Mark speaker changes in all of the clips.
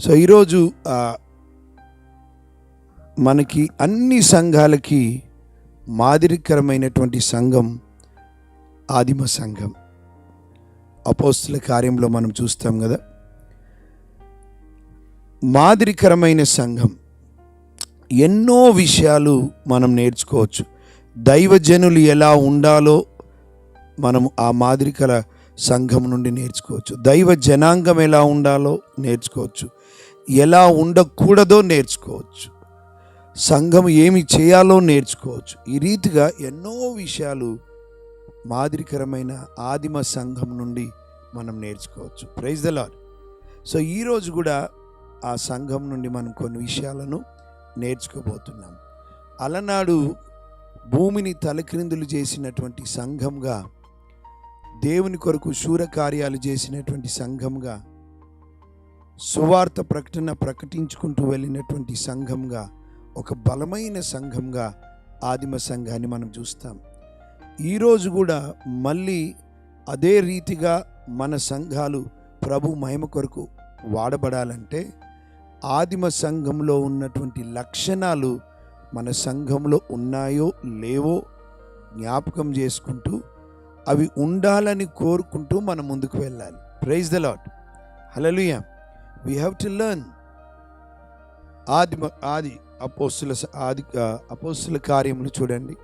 Speaker 1: So ఈరోజు మనకి అన్ని సంఘాలకి మాదిరికరమైనటువంటి సంఘం ఆదిమ సంఘం. అపోస్తుల కార్యంలో మనం చూస్తాం కదా. మాదిరికరమైన సంఘం. ఎన్నో విషయాలు మనం నేర్చుకోవచ్చు. దైవజనులు ఎలా ఉండాలో మనం ఆ మాదిరికర సంఘం నుండి నేర్చుకోవచ్చు. దైవ జనాంగం ఎలా ఉండాలో నేర్చుకోవచ్చు. ఎలా ఉండకూడదో నేర్చుకోవచ్చు. సంఘం ఏమి చేయాలో నేర్చుకోవచ్చు. ఈ రీతిగా ఎన్నో విషయాలు మాదిరికరమైన ఆదిమ సంఘం నుండి మనం నేర్చుకోవచ్చు. ప్రైజ్ ద లాడ్ సో ఈరోజు కూడా ఆ సంఘం నుండి మనం కొన్ని విషయాలను నేర్చుకోబోతున్నాం. అలనాడు భూమిని తలక్రిందులు చేసినటువంటి సంఘంగా దేవుని కొరకు శూర కార్యాలు చేసినటువంటి సంఘంగా సువార్త ప్రకటన ప్రకటించుకుంటూ వెళ్ళినటువంటి సంఘంగా ఒక బలమైన సంఘంగా ఆదిమ సంఘాన్ని మనం చూస్తాం. ఈరోజు కూడా మళ్ళీ అదే రీతిగా మన సంఘాలు ప్రభు మహిమ కొరకు వాడబడాలంటే ఆదిమ సంఘంలో ఉన్నటువంటి లక్షణాలు మన సంఘంలో ఉన్నాయో లేవో జ్ఞాపకం చేసుకుంటూ అవి ఉండాలని కోరుకుంటూ మనం ముందుకు వెళ్ళాలి. Praise the lord hallelujah we have to learn ఆది ఆది అపోస్తుల ఆది అపోస్తుల కార్యములు చూడండి.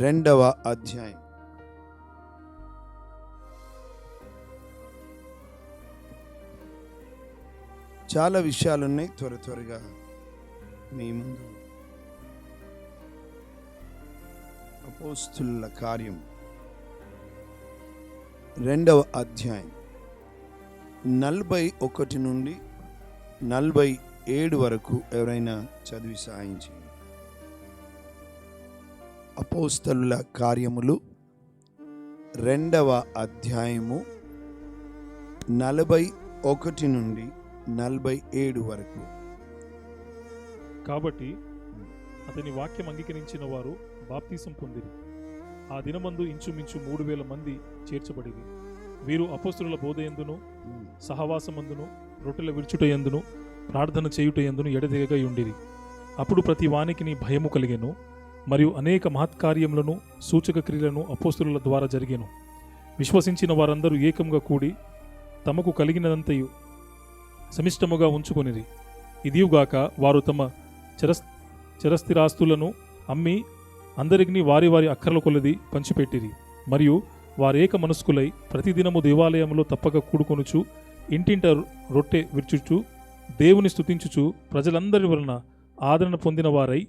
Speaker 1: రెండవ అధ్యాయం. చాలా విషయాలు ఉన్నాయి త్వర త్వరగా మీ ముందు. అపోస్తుల కార్యం రెండవ అధ్యాయం. నలభై ఒకటి నుండి నలభై ఏడు వరకు ఎవరైనా చదివి సాయించి చేయండి. అపోస్తలుల కార్యములు రెండవ అధ్యాయము నలభై ఒకటి నుండి నలభై ఏడు వరకు.
Speaker 2: కాబట్టి అతని వాక్యం అంగీకరించిన వారు బాప్తీసం పొందిరి. ఆ దినమందు ఇంచుమించు మూడు వేల మంది చేర్చబడింది వీరు అపోస్తుల బోధయందును సహవాసమందును రొట్టెల విరుచుటయందును ప్రార్థన చేయుటయందును ఎడతెగగా ఉండిరి అప్పుడు ప్రతి వానికిని భయము కలిగెను మరియు అనేక మహత్కార్యములను సూచక క్రియలను అపోస్తుల ద్వారా జరిగెను. విశ్వసించిన వారందరూ ఏకంగా కూడి తమకు కలిగినదంతయు సమిష్టముగా ఉంచుకొనిరి. ఇదియుగాక వారు తమ చరస్ చరస్థిరాస్తులను అమ్మి అందరికిని వారి వారి అక్కర్ల కొలది పంచిపెట్టిరి. మరియు వారేక మనస్కులై ప్రతిదినము దేవాలయంలో తప్పక కూడుకొనుచు ఇంటింట రొట్టె విరుచుచు దేవుని స్థుతించుచు ప్రజలందరి వలన ఆదరణ పొందిన వారై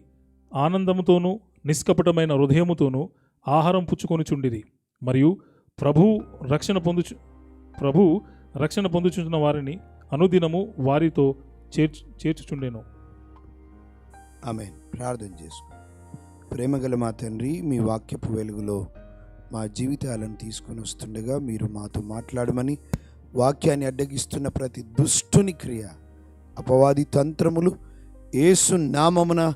Speaker 2: ఆనందముతోనూ నిష్కపటమైన హృదయముతోనూ ఆహారం పుచ్చుకొనుచుండిరి. మరియు ప్రభు రక్షణ పొందుచు ప్రభు రక్షణ పొందుచున్న వారిని అనుదినము వారితో చేర్చు చేర్చుచుండెను.
Speaker 1: ఆమె ప్రార్థన చేసుకు ప్రేమగల మా తండ్రి మీ వాక్యపు వెలుగులో మా జీవితాలను తీసుకొని వస్తుండగా మీరు మాతో మాట్లాడమని వాక్యాన్ని అడ్డగిస్తున్న ప్రతి దుష్టుని క్రియ అపవాది తంత్రములు ఏసు నామమున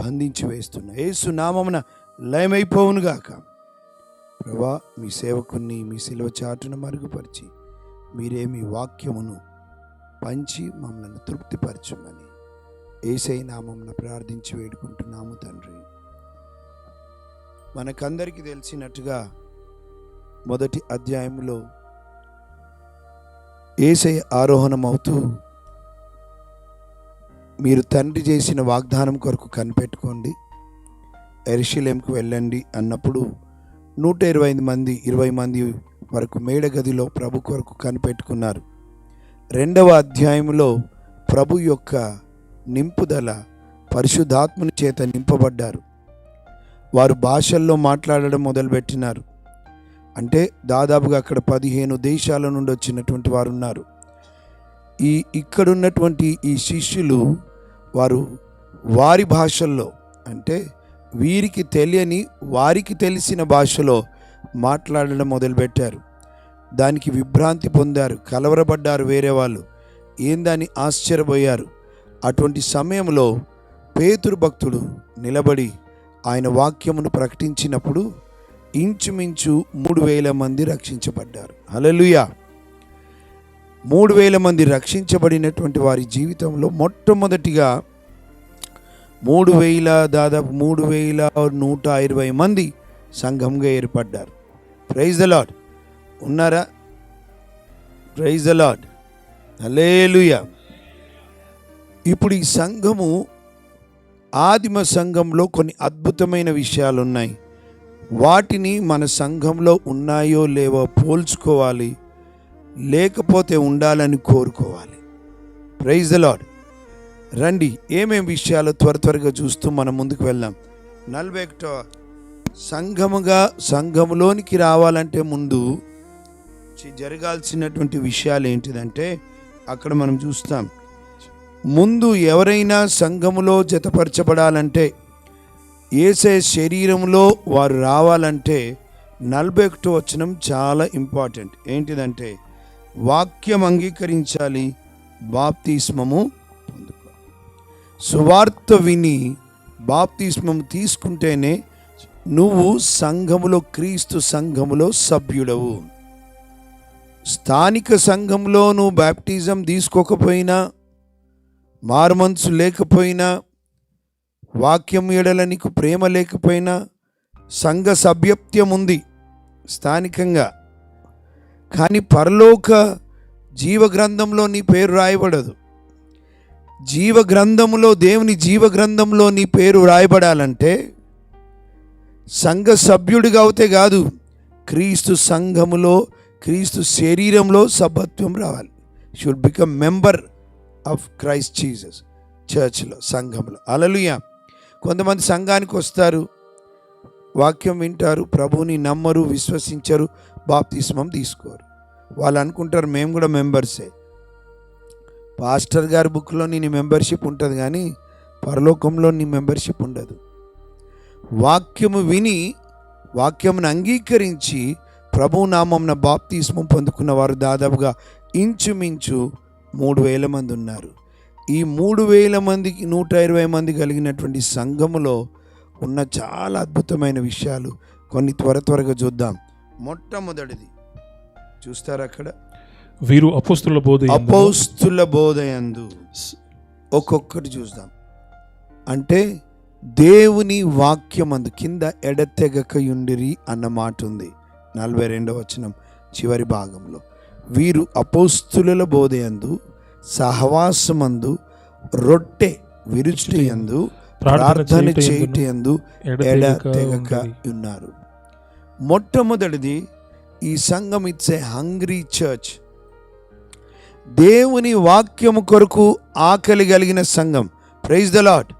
Speaker 1: బంధించి వేస్తున్న. ఏసు నామమున లయమైపోవునుగాక ప్రభా మీ సేవకుని మీ సిలువ చాటును మరుగుపరిచి మీరే మీ వాక్యమును పంచి మమ్మల్ని తృప్తిపరచమని ఏసై నామమున ప్రార్థించి వేడుకుంటున్నాము తండ్రి. మనకందరికీ తెలిసినట్టుగా మొదటి అధ్యాయంలో ఏసై ఆరోహణమవుతూ మీరు తండ్రి చేసిన వాగ్దానం కొరకు కనిపెట్టుకోండి. ఎరిశిలేంకు వెళ్ళండి అన్నప్పుడు నూట ఇరవై ఐదు మంది ఇరవై మంది వరకు మేడగదిలో ప్రభు కొరకు కనిపెట్టుకున్నారు. రెండవ అధ్యాయంలో ప్రభు యొక్క నింపుదల పరిశుద్ధాత్మని చేత నింపబడ్డారు. వారు భాషల్లో మాట్లాడడం మొదలుపెట్టినారు. అంటే దాదాపుగా అక్కడ పదిహేను దేశాల నుండి వచ్చినటువంటి వారు ఉన్నారు ఈ ఇక్కడున్నటువంటి ఈ శిష్యులు వారు వారి భాషల్లో అంటే వీరికి తెలియని వారికి తెలిసిన భాషలో మాట్లాడడం మొదలుపెట్టారు. దానికి విభ్రాంతి పొందారు కలవరపడ్డారు వేరే వాళ్ళు. ఏందని ఆశ్చర్యపోయారు? అటువంటి సమయంలో పేతురు భక్తుడు నిలబడి ఆయన వాక్యమును ప్రకటించినప్పుడు ఇంచుమించు మూడు వేల మంది రక్షించబడ్డారు. హలలుయా మూడు వేల మంది రక్షించబడినటువంటి వారి జీవితంలో మొట్టమొదటిగా మూడు వేల దాదాపు మూడు వేల నూట ఇరవై మంది సంఘంగా ఏర్పడ్డారు. ప్రైజ్ ద లాడ్ ఉన్నారా? Praise the lord hallelujah. ఇప్పుడు ఈ సంఘము ఆదిమ సంఘంలో కొన్ని అద్భుతమైన విషయాలు ఉన్నాయి వాటిని మన సంఘంలో ఉన్నాయో లేవో పోల్చుకోవాలి. లేకపోతే ఉండాలని కోరుకోవాలి. ప్రైజ్ ద లాడ్ రండి ఏమేమి విషయాలు త్వర త్వరగా చూస్తూ మనం ముందుకు వెళ్దాం. నలభై ఒకటో సంఘముగా సంఘములోనికి రావాలంటే ముందు జరగాల్సినటువంటి విషయాలు ఏంటిదంటే అక్కడ మనం చూస్తాం. ముందు ఎవరైనా సంఘములో జతపరచబడాలంటే ఏసే శరీరంలో వారు రావాలంటే నలభై ఒకటో వచనం చాలా ఇంపార్టెంట్. ఏంటిదంటే వాక్యం అంగీకరించాలి బాప్తిస్మము సువార్త విని బాప్తిస్మము తీసుకుంటేనే నువ్వు సంఘములో క్రీస్తు సంఘములో సభ్యుడవు. స్థానిక సంఘంలో నువ్వు బ్యాప్టిజం తీసుకోకపోయినా మారుమనసు లేకపోయినా వాక్యం ఎడల నీకు ప్రేమ లేకపోయినా సంఘ సభ్యత్యం ఉంది స్థానికంగా. కానీ పరలోక జీవ గ్రంథంలో నీ పేరు రాయబడదు. జీవ గ్రంథములో దేవుని జీవ గ్రంథంలో నీ పేరు రాయబడాలంటే సంఘ సభ్యుడిగా అవుతే కాదు క్రీస్తు సంఘములో క్రీస్తు శరీరంలో సభత్వం రావాలి. Should become member of Christ Jesus చర్చ్లో సంఘంలో. అలలుయ కొంతమంది సంఘానికి వస్తారు వాక్యం వింటారు ప్రభువుని నమ్మరు విశ్వసించరు బాప్తిస్మం తీసుకోరు. వాళ్ళు అనుకుంటారు మేము కూడా మెంబర్సే. పాస్టర్ గారి బుక్లో నీ మెంబర్షిప్ ఉంటుంది కానీ పరలోకంలో నీ మెంబర్షిప్ ఉండదు. వాక్యము విని వాక్యమును అంగీకరించి ప్రభు నామంన బాప్తిస్మం పొందుకున్న వారు దాదాపుగా ఇంచుమించు మూడు వేల మంది ఉన్నారు. ఈ మూడు వేల మందికి నూట ఇరవై మంది కలిగినటువంటి సంఘములో ఉన్న చాలా అద్భుతమైన విషయాలు కొన్ని త్వర త్వరగా చూద్దాం. మొట్టమొదటిది. చూస్తారా అక్కడ?
Speaker 2: వీరు అపోస్తుల బోధ
Speaker 1: అపౌస్తుల బోధయందు ఒక్కొక్కటి చూద్దాం. అంటే దేవుని వాక్యమందు కింద ఎడతెగకయుండిరి అన్న మాట ఉంది నలభై రెండవ వచనం చివరి భాగంలో. వీరు అపౌస్తుల బోధయందు సహవాసమందు రొట్టె విరుచుటయందు ప్రార్థన ఎడతెగక ఉన్నారు. మొట్టమొదటిది ఈ సంఘం ఇట్స్ ఏ హంగ్రీ చర్చ్. దేవుని వాక్యము కొరకు ఆకలి కలిగిన సంఘం. ప్రైజ్ ద లాడ్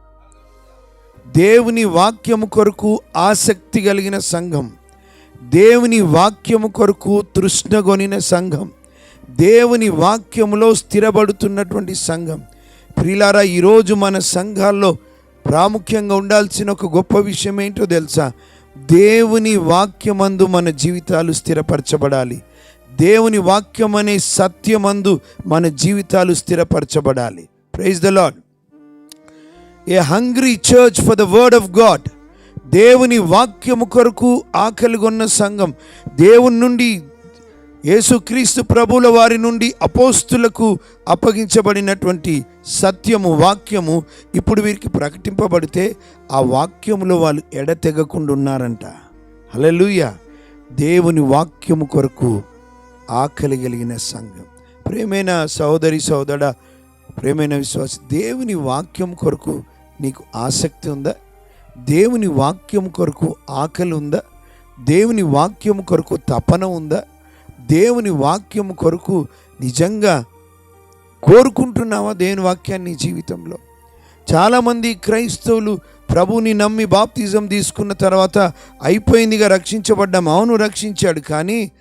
Speaker 1: దేవుని వాక్యము కొరకు ఆసక్తి కలిగిన సంఘం. దేవుని వాక్యము కొరకు తృష్ణగొనిన సంఘం. దేవుని వాక్యంలో స్థిరపడుతున్నటువంటి సంఘం. ప్రిలారా ఈరోజు మన సంఘాల్లో ప్రాముఖ్యంగా ఉండాల్సిన ఒక గొప్ప విషయం ఏంటో తెలుసా? దేవుని వాక్యమందు మన జీవితాలు స్థిరపరచబడాలి. దేవుని వాక్యం అనే సత్యమందు మన జీవితాలు స్థిరపరచబడాలి. Praise the lord a hungry church for the word of God దేవుని వాక్యము కొరకు ఆకలిగొన్న సంఘం. దేవుని నుండి యేసుక్రీస్తు ప్రభుల వారి నుండి అపోస్తులకు అప్పగించబడినటువంటి సత్యము వాక్యము ఇప్పుడు వీరికి ప్రకటింపబడితే ఆ వాక్యములో వాళ్ళు ఎడతెగకుండా ఉన్నారంట హలలుయ దేవుని వాక్యము కొరకు ఆకలి కలిగిన సంఘం. ప్రేమైన సహోదరి సహోదర ప్రేమైన విశ్వాస దేవుని వాక్యం కొరకు నీకు ఆసక్తి ఉందా? దేవుని వాక్యం కొరకు ఆకలి ఉందా? దేవుని వాక్యం కొరకు తపన ఉందా? దేవుని వాక్యం కొరకు నిజంగా కోరుకుంటున్నావా దేవుని వాక్యాన్ని జీవితంలో? చాలామంది క్రైస్తవులు ప్రభుని నమ్మి బాప్తిజం తీసుకున్న తర్వాత అయిపోయిందిగా రక్షించబడ్డాం అవును రక్షించాడు. కానీ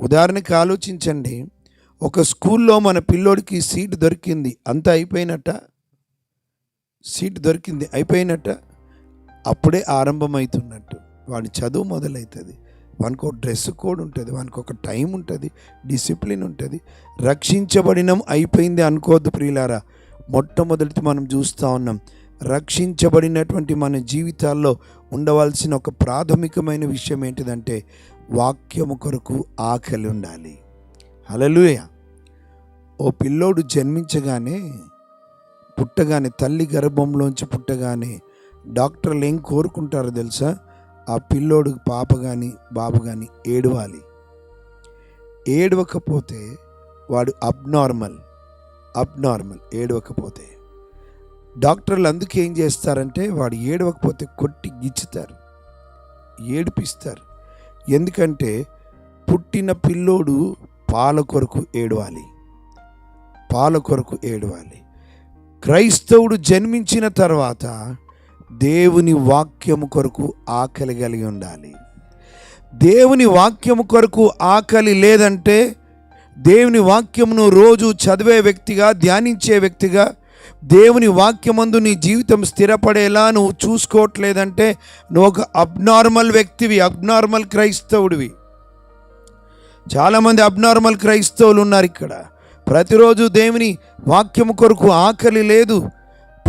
Speaker 1: ఉదాహరణకి ఆలోచించండి ఒక స్కూల్లో మన పిల్లోడికి సీట్ దొరికింది. అంతా అయిపోయినట్ట? సీట్ దొరికింది అయిపోయినట్ట? అప్పుడే ఆరంభమవుతున్నట్టు. వాడి చదువు మొదలవుతుంది వానికి ఒక డ్రెస్ కోడ్ ఉంటుంది వానికి ఒక టైం ఉంటుంది డిసిప్లిన్ ఉంటుంది. రక్షించబడినం అయిపోయింది అనుకోవద్దు ప్రియులారా. మొట్టమొదటి మనం చూస్తూ ఉన్నాం. రక్షించబడినటువంటి మన జీవితాల్లో ఉండవలసిన ఒక ప్రాథమికమైన విషయం ఏంటిదంటే వాక్యము కొరకు ఆకలి ఉండాలి. హలలుయ ఓ పిల్లోడు జన్మించగానే పుట్టగానే తల్లి గర్భంలోంచి పుట్టగానే డాక్టర్లు ఏం కోరుకుంటారో తెలుసా? ఆ పిల్లోడు పాప కానీ బాబు కానీ ఏడవాలి. ఏడవకపోతే వాడు అబ్నార్మల్ అబ్నార్మల్ ఏడవకపోతే. డాక్టర్లు అందుకే ఏం చేస్తారంటే వాడు ఏడవకపోతే కొట్టి గిచ్చుతారు ఏడిపిస్తారు. ఎందుకంటే పుట్టిన పిల్లోడు పాల కొరకు ఏడవాలి పాల కొరకు ఏడవాలి. క్రైస్తవుడు జన్మించిన తర్వాత దేవుని వాక్యము కొరకు ఆకలి కలిగి ఉండాలి. దేవుని వాక్యము కొరకు ఆకలి లేదంటే దేవుని వాక్యమును రోజు చదివే వ్యక్తిగా ధ్యానించే వ్యక్తిగా దేవుని వాక్యమందు నీ జీవితం స్థిరపడేలా నువ్వు చూసుకోవట్లేదంటే నువ్వు ఒక అబ్నార్మల్ వ్యక్తివి అబ్నార్మల్ క్రైస్తవుడివి. చాలామంది అబ్నార్మల్ క్రైస్తవులు ఉన్నారు ఇక్కడ. ప్రతిరోజు దేవుని వాక్యము కొరకు ఆకలి లేదు.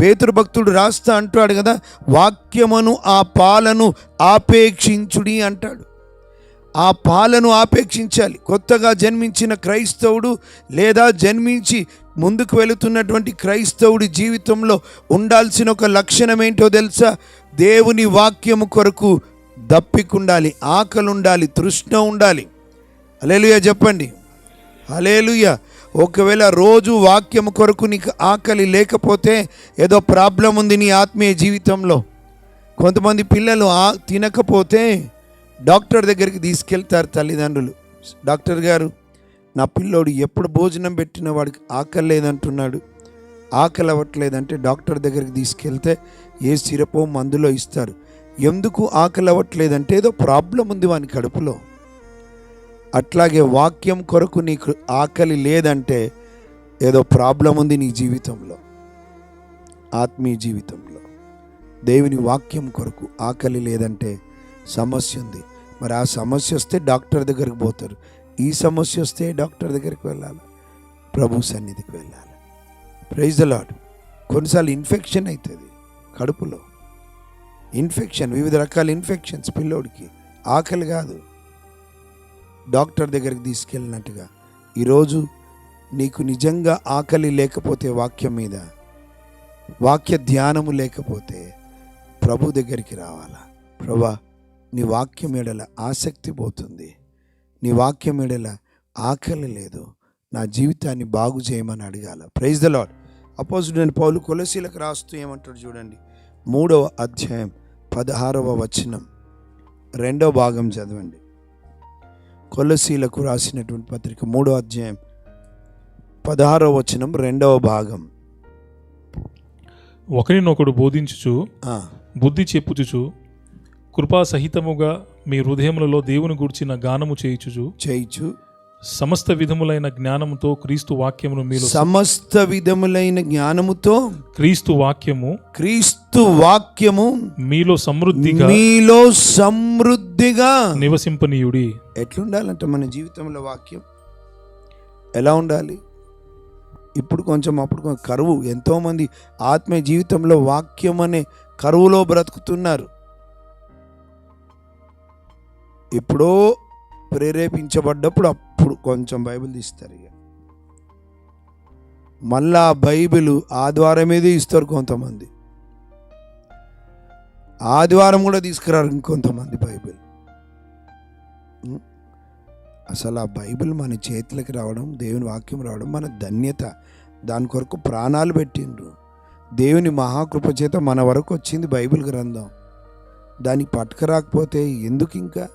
Speaker 1: పేతురు భక్తుడు రాస్తా అంటాడు కదా వాక్యమును ఆ పాలను ఆపేక్షించుడి అంటాడు. ఆ పాలను ఆపేక్షించాలి. కొత్తగా జన్మించిన క్రైస్తవుడు లేదా జన్మించి ముందుకు వెళుతున్నటువంటి క్రైస్తవుడి జీవితంలో ఉండాల్సిన ఒక లక్షణం ఏంటో తెలుసా? దేవుని వాక్యము కొరకు దప్పికుండాలి ఆకలి ఉండాలి తృష్ణ ఉండాలి. అలేలుయ చెప్పండి. హలేలుయ ఒకవేళ రోజు వాక్యం కొరకు నీకు ఆకలి లేకపోతే ఏదో ప్రాబ్లం ఉంది నీ ఆత్మీయ జీవితంలో. కొంతమంది పిల్లలు ఆ తినకపోతే డాక్టర్ దగ్గరికి తీసుకెళ్తారు తల్లిదండ్రులు. డాక్టర్ గారు నా పిల్లోడు ఎప్పుడు భోజనం పెట్టిన వాడికి ఆకలి లేదంటున్నాడు. ఆకలి అవ్వట్లేదంటే డాక్టర్ దగ్గరికి తీసుకెళ్తే ఏ సిరపో మందులో ఇస్తారు. ఎందుకు ఆకలి అవ్వట్లేదంటే ఏదో ప్రాబ్లం ఉంది వాని కడుపులో. అట్లాగే వాక్యం కొరకు నీకు ఆకలి లేదంటే ఏదో ప్రాబ్లం ఉంది నీ జీవితంలో ఆత్మీయ జీవితంలో. దేవుని వాక్యం కొరకు ఆకలి లేదంటే సమస్య ఉంది. మరి ఆ సమస్య వస్తే డాక్టర్ దగ్గరికి పోతారు. ఈ సమస్య వస్తే డాక్టర్ దగ్గరికి వెళ్ళాలి. ప్రభు సన్నిధికి వెళ్ళాలి. ప్రైజ్ ద లాడ్ కొన్నిసార్లు ఇన్ఫెక్షన్ అవుతుంది కడుపులో. ఇన్ఫెక్షన్ వివిధ రకాల ఇన్ఫెక్షన్స్ పిల్లోడికి. ఆకలి కాదు. డాక్టర్ దగ్గరికి తీసుకెళ్ళినట్టుగా ఈరోజు నీకు నిజంగా ఆకలి లేకపోతే వాక్యం మీద వాక్య ధ్యానము లేకపోతే ప్రభు దగ్గరికి రావాలా? ప్రభా నీ వాక్యం ఎడల ఆసక్తి పోతుంది. నీ వాక్యం ఎడల ఆకలి లేదు. నా జీవితాన్ని బాగు చేయమని అడగాల? ప్రైజ్ ద లాడ్ నేను పౌలు కొలసీలకు రాస్తూ ఏమంటాడు చూడండి. మూడవ అధ్యాయం పదహారవ వచనం. రెండవ భాగం చదవండి. కొలసీలకు రాసినటువంటి పత్రిక మూడో అధ్యాయం పదహారవ వచనం రెండవ భాగం.
Speaker 2: ఒకరినొకడు బోధించుచు
Speaker 1: ఆ,
Speaker 2: బుద్ధి చెప్పుచుచు కృపా సహితముగా మీ హృదయములలో దేవుని గూర్చిన గానము చేయుచుచు
Speaker 1: చేయిచు.
Speaker 2: సమస్త విధములైన జ్ఞానముతో క్రీస్తు వాక్యమును మీలో
Speaker 1: సమస్త విధములైన జ్ఞానముతో
Speaker 2: క్రీస్తు వాక్యము
Speaker 1: క్రీస్తు వాక్యము
Speaker 2: మీలో సమృద్ధిగా
Speaker 1: మీలో సమృద్ధిగా
Speaker 2: నివసింపనీయుడి.
Speaker 1: ఎట్లుండాలంట మన జీవితంలో వాక్యం ఎలా ఉండాలి? ఇప్పుడు కొంచెం అప్పుడు కొంచెం కరువు. ఎంతోమంది ఆత్మీయ జీవితంలో వాక్యం అనే కరువులో బ్రతుకుతున్నారు. ఎప్పుడో ప్రేరేపించబడ్డప్పుడు అప్పుడు కొంచెం బైబిల్ తీస్తారు ఇక. మళ్ళా ఆ బైబిల్ ఆదివారం మీదే ఇస్తారు కొంతమంది. ఆదివారం కూడా తీసుకురారు ఇంకొంతమంది బైబిల్. అసలు ఆ బైబిల్ మన చేతులకి రావడం దేవుని వాక్యం రావడం మన ధన్యత. దాని కొరకు ప్రాణాలు పెట్టిండ్రు. దేవుని మహాకృప చేత మన వరకు వచ్చింది బైబిల్ గ్రంథం. దాన్ని పట్టుకరాకపోతే ఎందుకు ఇంకా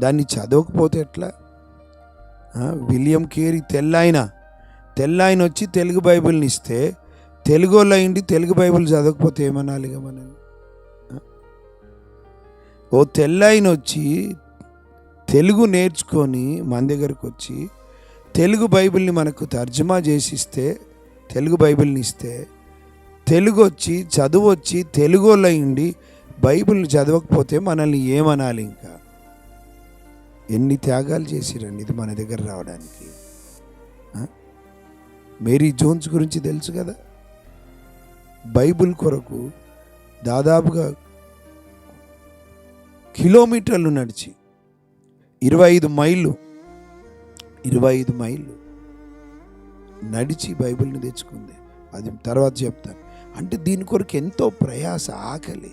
Speaker 1: దాన్ని చదవకపోతే ఎట్లా? William Carey తెల్లాయన. తెల్లాయన వచ్చి తెలుగు బైబిల్ని ఇస్తే తెలుగు వాళ్ళు అయింది తెలుగు బైబిల్ చదవకపోతే ఏమనాలిగా మనం? ఓ తెల్లాయన వచ్చి తెలుగు నేర్చుకొని మన దగ్గరకు వచ్చి తెలుగు బైబిల్ని మనకు తర్జుమా చేసిస్తే తెలుగు బైబిల్ని ఇస్తే తెలుగు వచ్చి చదువు వచ్చి తెలుగులో అయిండి బైబిల్ని చదవకపోతే మనల్ని ఏమనాలి ఇంకా? ఎన్ని త్యాగాలు చేసిరండి ఇది మన దగ్గర రావడానికి? మేరీ జోన్స్ గురించి తెలుసు కదా? బైబిల్ కొరకు దాదాపుగా కిలోమీటర్లు నడిచి ఇరవై ఐదు మైళ్ళు ఇరవై ఐదు మైళ్ళు నడిచి బైబిల్ని తెచ్చుకుంది. అది తర్వాత చెప్తాను. అంటే దీని కొరకు ఎంతో ప్రయాస ఆకలి.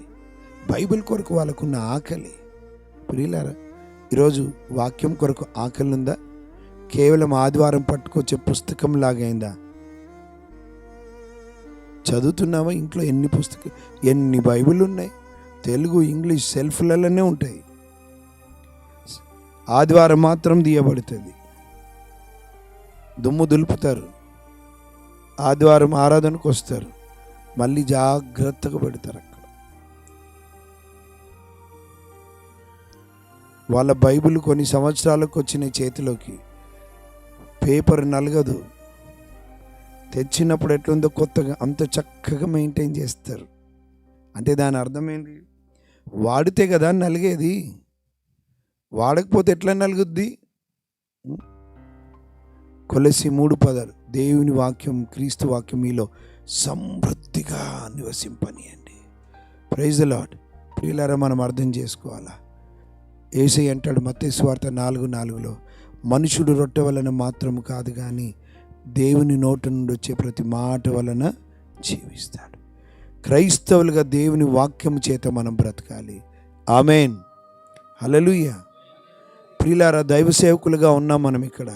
Speaker 1: బైబిల్ కొరకు వాళ్ళకున్న ఆకలి. ప్రియులారా ఈరోజు వాక్యం కొరకు ఆకలి ఉందా కేవలం ఆదివారం పట్టుకొచ్చే పుస్తకం లాగైందా చదువుతున్నావా? ఇంట్లో ఎన్ని పుస్తకం ఎన్ని బైబిల్ ఉన్నాయి తెలుగు ఇంగ్లీష్ సెల్ఫ్లలోనే ఉంటాయి. ఆదివారం మాత్రం తీయబడుతుంది. దుమ్ము దులుపుతారు. ఆదివారం ఆరాధనకు వస్తారు. మళ్ళీ జాగ్రత్తగా పెడతారు అక్కడ వాళ్ళ బైబిల్ కొన్ని సంవత్సరాలకు వచ్చిన చేతిలోకి. పేపర్ నలగదు. తెచ్చినప్పుడు ఎట్లుందో కొత్తగా అంత చక్కగా మెయింటైన్ చేస్తారు. అంటే దాని అర్థం ఏంటి? వాడితే కదా నలిగేది. వాడకపోతే ఎట్లా నలుగుద్ది? కొలసి మూడు పదాలు. దేవుని వాక్యం క్రీస్తు వాక్యం మీలో సమృద్ధిగా నివసింపనియండి. ప్రైజ్ లాడ్ ప్రియులారా మనం అర్థం చేసుకోవాలా? ఏసై అంటాడు మత్తేశ్వార్త నాలుగు నాలుగులో మనుషుడు రొట్టె వలన మాత్రం కాదు కానీ దేవుని నోటి నుండి వచ్చే ప్రతి మాట వలన జీవిస్తాడు. క్రైస్తవులుగా దేవుని వాక్యం చేత మనం బ్రతకాలి. ఆమెన్. హలలుయ ప్రిలారా దైవ సేవకులుగా ఉన్నాం మనం ఇక్కడ.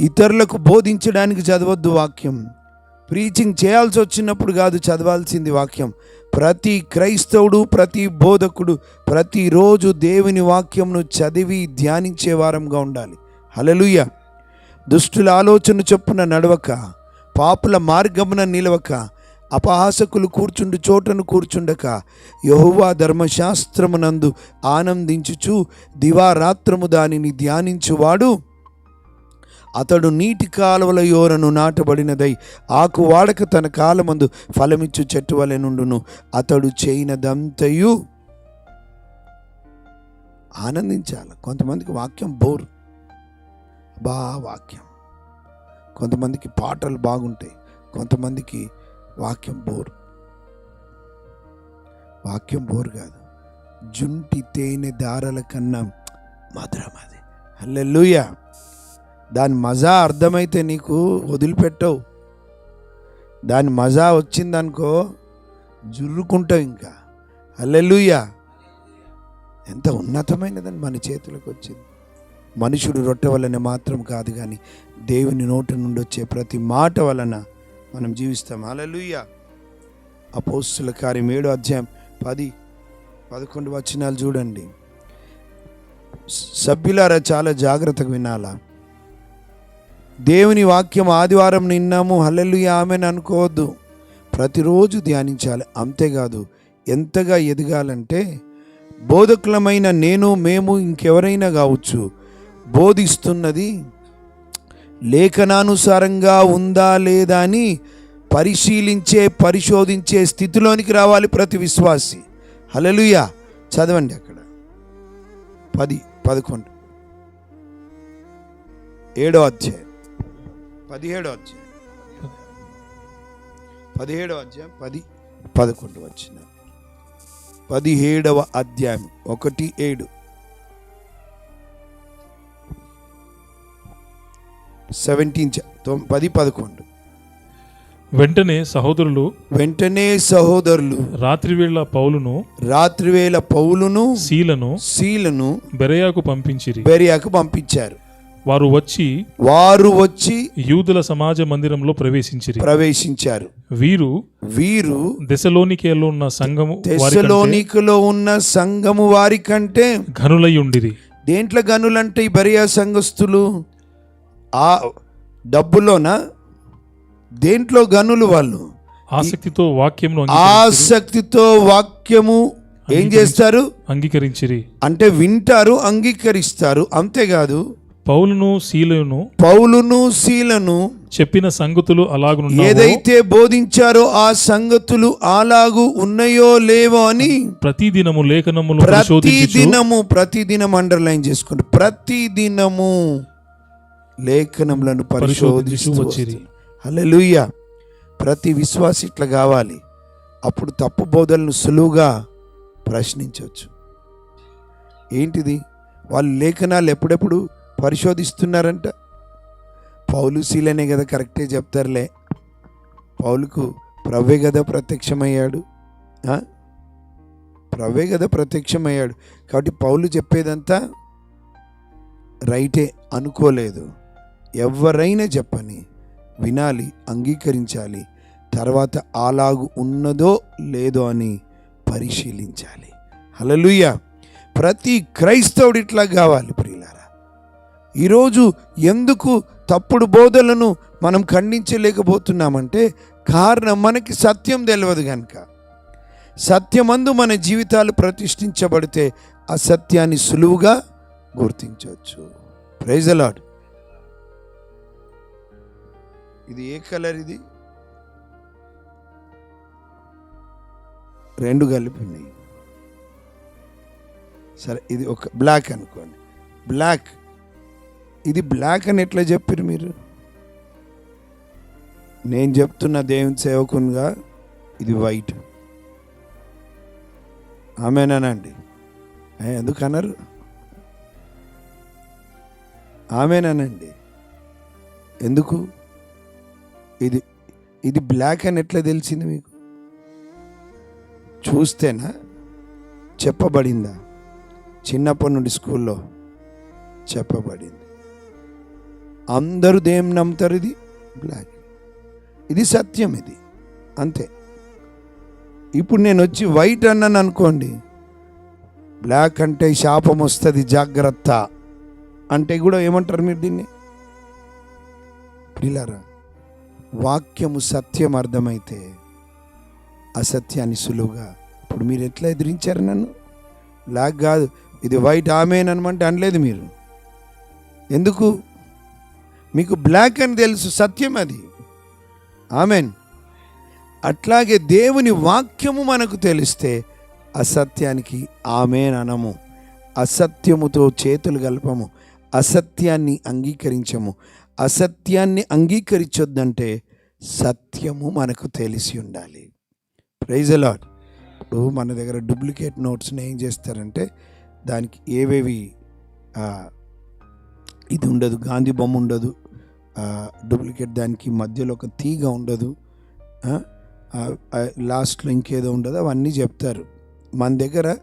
Speaker 1: ఇతరులకు బోధించడానికి చదవద్దు వాక్యం. ప్రీచింగ్ చేయాల్సి వచ్చినప్పుడు కాదు చదవాల్సింది వాక్యం. ప్రతి క్రైస్తవుడు ప్రతి బోధకుడు ప్రతిరోజు దేవుని వాక్యంను చదివి ధ్యానించే వారంగా ఉండాలి. హలలుయ దుష్టుల ఆలోచన చొప్పున నడవక పాపుల మార్గమున నిలవక అపహాసకులు కూర్చుండు చోటను కూర్చుండక యహోవా ధర్మశాస్త్రమునందు ఆనందించుచు దివారాత్రము దానిని ధ్యానించువాడు అతడు నీటి కాలువల యోరను నాటబడినదై ఆకు వాడక తన కాలమందు ఫలమిచ్చు చెట్టు వలె నుండును. అతడు చేయనదంతయు ఆనందించాలి. కొంతమందికి వాక్యం బోర్. బా వాక్యం. కొంతమందికి పాటలు బాగుంటాయి. కొంతమందికి వాక్యం బోర్. వాక్యం బోర్ కాదు. జుంటి తేనె దారల కన్నా మధురం అది. హల్లెలూయా! దాని మజా అర్థమైతే నీకు వదిలిపెట్టవు. దాని మజా వచ్చిందనుకో జుర్రుకుంటావు ఇంకా. అల్లెలుయ్యా ఎంత ఉన్నతమైనదని మన చేతులకు వచ్చింది. మనుషుడు రొట్టె వలన మాత్రం కాదు కానీ దేవుని నోటి నుండి వచ్చే ప్రతి మాట వలన మనం జీవిస్తాం. హల్లెలూయా. అపోస్తుల కార్యం ఏడు అధ్యాయం పది పదకొండు వచనాలు చూడండి. సభ్యులారా చాలా జాగ్రత్తగా వినాలా? దేవుని వాక్యం ఆదివారం నిన్నాము. హల్లెలు ఆమెను అనుకోవద్దు. ప్రతిరోజు ధ్యానించాలి. అంతేకాదు ఎంతగా ఎదగాలంటే బోధకులమైన నేను మేము ఇంకెవరైనా కావచ్చు బోధిస్తున్నది లేఖనానుసారంగా ఉందా లేదా అని పరిశీలించే పరిశోధించే స్థితిలోనికి రావాలి ప్రతి విశ్వాసి. హలలుయా చదవండి అక్కడ. పది పదకొండు. ఏడో అధ్యాయం. పదిహేడో అధ్యాయం. పదిహేడో అధ్యాయం పది పదకొండు వచ్చిన పదిహేడవ అధ్యాయం ఒకటి ఏడు. సెవెంటీన్ పది పదకొండు.
Speaker 2: వెంటనే సహోదరులు
Speaker 1: వెంటనే సహోదరులు
Speaker 2: రాత్రివేళ పౌలును
Speaker 1: రాత్రివేళ పౌలును
Speaker 2: శీలను
Speaker 1: శీలను
Speaker 2: బెరయాకు పంపించిరి.
Speaker 1: బెరియాకు పంపించారు.
Speaker 2: వారు వచ్చి
Speaker 1: వారు వచ్చి
Speaker 2: యూదుల సమాజ మందిరంలో ప్రవేశించిరి.
Speaker 1: ప్రవేశించారు.
Speaker 2: వీరు
Speaker 1: వీరు
Speaker 2: దశలోనికేలో ఉన్న సంఘము
Speaker 1: తెస్సలోనికలో ఉన్న సంఘము వారి కంటే
Speaker 2: ఘనులై ఉండిరి.
Speaker 1: దేంట్లో గనులంటే ఈ బరియా సంఘస్థులు? ఆ డబ్బులోన? దేంట్లో గనులు వాళ్ళు?
Speaker 2: ఆసక్తితో వాక్యమును
Speaker 1: ఆసక్తితో వాక్యము ఏం చేస్తారు?
Speaker 2: అంగీకరించిరి.
Speaker 1: అంటే వింటారు అంగీకరిస్తారు. అంతేకాదు
Speaker 2: పౌలును శీలను
Speaker 1: పౌలును శీలను
Speaker 2: చెప్పిన సంగతులు అలాగునున్నావో?
Speaker 1: ఏదైతే బోధించారో ఆ సంగతులు అలాగు ఉన్నాయో లేవో అని
Speaker 2: ప్రతి దినము లేఖనములు
Speaker 1: ప్రతి
Speaker 2: పరిశోధించుచు
Speaker 1: దినము ప్రతి దినం అండర్లైన్ చేసుకోండి ప్రతి దినము లేఖనములను
Speaker 2: పరిశోధించు
Speaker 1: పరిశోధిస్తూ
Speaker 2: వచ్చిరి.
Speaker 1: హల్లెలూయా. ప్రతి విశ్వాసి ఇట్లా కావాలి. అప్పుడు తప్పు బోధలను సులువుగా ప్రశ్నించవచ్చు. ఏంటిది? వాళ్ళు లేఖనాలు ఎప్పుడెప్పుడు పరిశోధిస్తున్నారంట. పౌలు శీలనే కదా కరెక్టే చెప్తారులే. పౌలుకు ప్రవ్వే కదా ప్రత్యక్షమయ్యాడు. ప్రవ్వే కదా ప్రత్యక్షమయ్యాడు. కాబట్టి పౌలు చెప్పేదంతా రైటే అనుకోలేదు. ఎవరైనా చెప్పని వినాలి అంగీకరించాలి తర్వాత అలాగు ఉన్నదో లేదో అని పరిశీలించాలి. హలలుయ ప్రతి క్రైస్తవుడు ఇట్లా కావాలి ప్రియులారా. ఈరోజు ఎందుకు తప్పుడు బోధలను మనం ఖండించలేకపోతున్నామంటే కారణం మనకి సత్యం తెలియదు కనుక సత్యమందు మన జీవితాలు ప్రతిష్ఠించబడితే అసత్యాన్ని సులువుగా గుర్తించవచ్చు. ప్రైజ్ ఇది ఏ కలర్ ఇది? రెండు కలిపినాయి సరే ఇది ఒక బ్లాక్ అనుకోండి. బ్లాక్ ఇది బ్లాక్ అని ఎట్లా చెప్పారు మీరు? నేను చెప్తున్న దేవుని సేవకునిగా ఇది వైట్ ఆమెనానండి ఎందుకన్నారు ఎందుకు అన్నారు? ఆమెనానండి ఎందుకు? ఇది ఇది బ్లాక్ అని ఎట్లా తెలిసింది మీకు? చూస్తేనా? చెప్పబడిందా? చిన్నప్పటి నుండి స్కూల్లో చెప్పబడింది. అందరూ దేం నమ్ముతారు ఇది? బ్లాక్ ఇది సత్యం ఇది. అంతే. ఇప్పుడు నేను వచ్చి వైట్ అన్నాను అనుకోండి బ్లాక్ అంటే శాపం వస్తుంది జాగ్రత్త అంటే కూడా ఏమంటారు మీరు దీన్ని? ప్రిలారా వాక్యము సత్యం అర్థమైతే అసత్యాన్ని సులువుగా ఇప్పుడు మీరు ఎట్లా ఎదిరించారు నన్ను? బ్లాక్ కాదు ఇది వైట్ ఆమెనమంటే అనలేదు మీరు. ఎందుకు? మీకు బ్లాక్ అని తెలుసు సత్యం అది. ఆమెన్ అట్లాగే దేవుని వాక్యము మనకు తెలిస్తే అసత్యానికి ఆమెన్ అనము. అసత్యముతో చేతులు కలపము. అసత్యాన్ని అంగీకరించము. అసత్యాన్ని అంగీకరించొద్దంటే సత్యము మనకు తెలిసి ఉండాలి. ప్రైజ్ అలాట్ ఇప్పుడు మన దగ్గర డూప్లికేట్ నోట్స్ని ఏం చేస్తారంటే దానికి ఏవేవి ఇది ఉండదు గాంధీ బొమ్మ ఉండదు డూప్లికేట్ దానికి మధ్యలో ఒక తీగ ఉండదు. లాస్ట్లో ఇంకేదో ఉండదు. అవన్నీ చెప్తారు. మన దగ్గర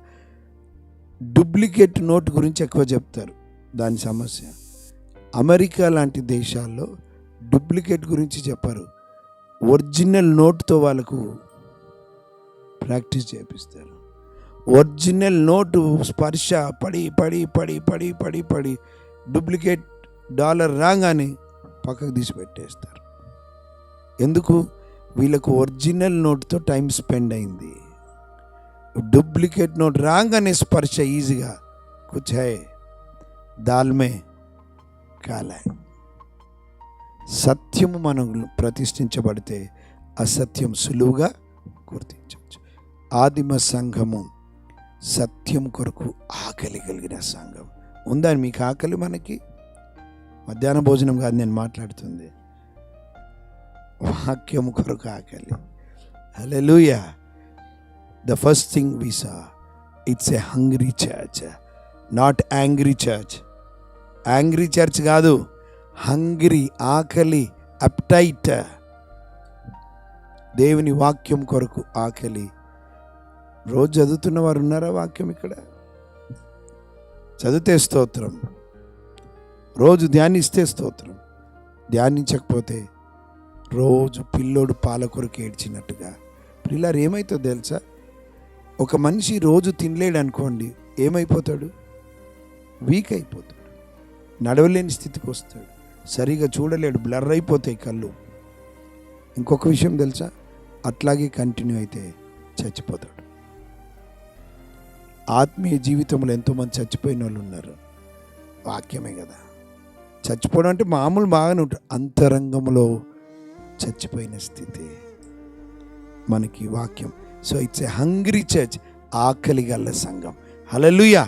Speaker 1: డూప్లికేట్ నోట్ గురించి ఎక్కువ చెప్తారు. దాని సమస్య. అమెరికా లాంటి దేశాల్లో డూప్లికేట్ గురించి చెప్పారు. ఒరిజినల్ నోట్తో వాళ్ళకు ప్రాక్టీస్ చేపిస్తారు. ఒరిజినల్ నోటు స్పర్శ పడి పడి పడి పడి పడి పడి డూప్లికేట్ డాలర్ రాగానే పక్కకు తీసి పెట్టేస్తారు. ఎందుకు? వీళ్ళకు ఒరిజినల్ నోట్తో టైం స్పెండ్ అయింది. డూప్లికేట్ నోట్ రాగానే స్పర్శ ఈజీగా. కుచాయ్ దాల్మే. కాలే. సత్యము మనం ప్రతిష్ఠించబడితే అసత్యం సులువుగా గుర్తించవచ్చు. ఆదిమ సంఘము సత్యం కొరకు ఆకలి కలిగిన సంఘం. ఉందా? మీకు ఆకలి మనకి? మధ్యాహ్న భోజనం కాదు నేను మాట్లాడుతుంది. వాక్యం కొరకు ఆకలి. Hallelujah. The first thing we saw it's a hungry church not angry church angry church కాదు హంగ్రీ ఆకలి అప్టైట్ దేవుని వాక్యం కొరకు ఆకలి. రోజు చదువుతున్న వారు ఉన్నారా వాక్యం ఇక్కడ? చదివితే స్తోత్రం. రోజు ధ్యానిస్తే స్తోత్రం. ధ్యానించకపోతే రోజు పిల్లోడు పాల కొరకు ఏడ్చినట్టుగా. పిల్లలు ఏమవుతుందో తెలుసా? ఒక మనిషి రోజు తినలేడు అనుకోండి ఏమైపోతాడు? వీక్ అయిపోతాడు. నడవలేని స్థితికి వస్తాడు. సరిగా చూడలేడు బ్లర్ అయిపోతాయి కళ్ళు. ఇంకొక విషయం తెలుసా? అట్లాగే కంటిన్యూ అయితే చచ్చిపోతాడు. ఆత్మీయ జీవితంలో ఎంతోమంది చచ్చిపోయిన వాళ్ళు ఉన్నారు. వాక్యమే కదా. చచ్చిపోవడం అంటే మామూలు బాగానే ఉంటుంది అంతరంగంలో చచ్చిపోయిన స్థితి. మనకి వాక్యం. So it's a hungry church ఆకలి గల్ల సంఘం. హలలుయా